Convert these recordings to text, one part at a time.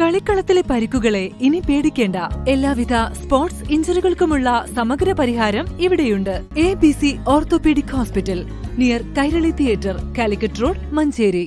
കളിക്കളത്തിലെ പരിക്കുകളെ ഇനി പേടിക്കേണ്ട. എല്ലാവിധ സ്പോർട്സ് ഇഞ്ചുറികൾക്കുമുള്ള സമഗ്ര പരിഹാരം ഇവിടെയുണ്ട്. A B C orthopaedic hospital near Kairali theatre Calicut road Manjeri.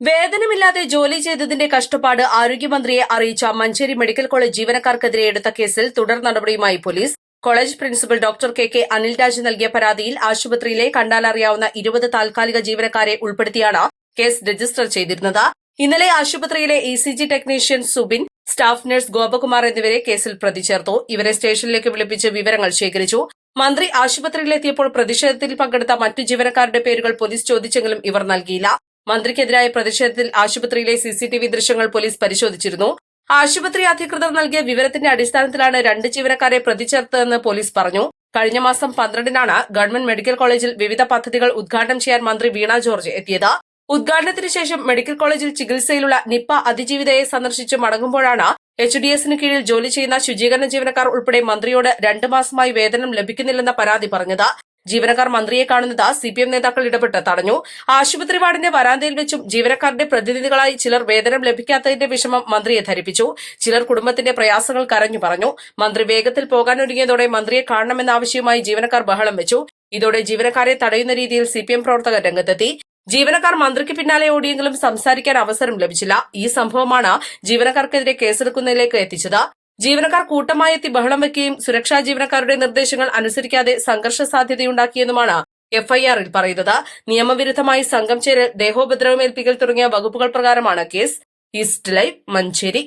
വേതനമില്ലാതെ ജോലി ചെയ്തതിന്റെ കഷ്ടപ്പാട് ആരോഗ്യമന്ത്രിയെ അറിയിച്ച മഞ്ചേരി മെഡിക്കൽ കോളേജ് ജീവനക്കാർക്കെതിരെ എടുത്ത കേസിൽ തുടർ നടപടിയുമായി police. College principal doctor K K Anilraj നൽകിയ പരാതിയിൽ ആശുപത്രിയിലെ കണ്ടാലറിയാവുന്ന ഇരുപത് താൽക്കാലിക ജീവനക്കാരെ ഉൾപ്പെടുത്തിയാണ് കേസ് രജിസ്റ്റർ ചെയ്തിരുന്നത്. ഇന്നലെ ആശുപത്രിയിലെ E C G technician Subin staff nurse Gopakumar എന്നിവരെ കേസിൽ പ്രതി ചേർത്തു ഇവരെ സ്റ്റേഷനിലേക്ക് വിളിപ്പിച്ച് വിവരങ്ങൾ ശേഖരിച്ചു. മന്ത്രി ആശുപത്രിയിലെത്തിയപ്പോൾ പ്രതിഷേധത്തിൽ പങ്കെടുത്ത മറ്റു ജീവനക്കാരുടെ പേരുകൾ പോലീസ് ചോദിച്ചെങ്കിലും ഇവർ നൽകിയില്ല. മന്ത്രിക്കെതിരായ പ്രതിഷേധത്തിൽ ആശുപത്രിയിലെ സിസിടിവി ദൃശ്യങ്ങൾ പോലീസ് പരിശോധിച്ചിരുന്നു. ആശുപത്രി അധികൃതർ നൽകിയ വിവരത്തിന്റെ അടിസ്ഥാനത്തിലാണ് രണ്ട് ജീവനക്കാരെ പ്രതി ചേർത്തതെന്ന് പോലീസ് പറഞ്ഞു. കഴിഞ്ഞ മാസം പന്ത്രണ്ടിനാണ് ഗവൺമെന്റ് മെഡിക്കൽ കോളേജിൽ വിവിധ പദ്ധതികൾ ഉദ്ഘാടനം ചെയ്യാൻ മന്ത്രി വീണ ജോർജ് എത്തിയത്. ഉദ്ഘാടനത്തിന് ശേഷം മെഡിക്കൽ കോളേജിൽ ചികിത്സയിലുള്ള നിപ്പ അതിജീവിതയെ സന്ദർശിച്ച് മടങ്ങുമ്പോഴാണ് എച്ച് ഡി എസിന് കീഴിൽ ജോലി ചെയ്യുന്ന ശുചീകരണ ജീവനക്കാർ ഉൾപ്പെടെ മന്ത്രിയോട് രണ്ടു മാസമായി വേതനം ലഭിക്കുന്നില്ലെന്ന പരാതി പറഞ്ഞത്. ജീവനക്കാർ മന്ത്രിയെ കാണുന്നത് സിപിഎം നേതാക്കൾ ഇടപെട്ട് തടഞ്ഞു. ആശുപത്രി വാർഡിന്റെ വരാന്തയിൽ വെച്ചും ജീവനക്കാരുടെ പ്രതിനിധികളായി ചിലർ വേതനം ലഭിക്കാത്തതിന്റെ വിഷമം മന്ത്രിയെ ധരിപ്പിച്ചു. ചിലർ കുടുംബത്തിന്റെ പ്രയാസങ്ങൾ കരഞ്ഞു പറഞ്ഞു. മന്ത്രി വേഗത്തിൽ പോകാനൊരുങ്ങിയതോടെ മന്ത്രിയെ കാണണമെന്ന ആവശ്യവുമായി ജീവനക്കാർ ബഹളം വെച്ചു. ഇതോടെ ജീവനക്കാരെ തടയുന്ന രീതിയിൽ സിപിഎം പ്രവർത്തകർ രംഗത്തെത്തി. ജീവനക്കാർ മന്ത്രിക്ക് പിന്നാലെ ഓടിയെങ്കിലും സംസാരിക്കാൻ അവസരം ലഭിച്ചില്ല. ഈ സംഭവമാണ് ജീവനക്കാർക്കെതിരെ കേസെടുക്കുന്നതിലേക്ക് എത്തിച്ചത്. ജീവനക്കാർ കൂട്ടമായെത്തി ബഹളം വെക്കുകയും സുരക്ഷാ ജീവനക്കാരുടെ നിർദ്ദേശങ്ങൾ അനുസരിക്കാതെ സംഘർഷ സാധ്യതയുണ്ടാക്കിയെന്നുമാണ് എഫ്ഐആറിൽ പറയുന്നത്. നിയമവിരുദ്ധമായി സംഘം ചേരൽ ദേഹോപദ്രവമേൽപ്പിക്കൽ തുടങ്ങിയ വകുപ്പുകൾ പ്രകാരമാണ് കേസ്. East live Manjeri.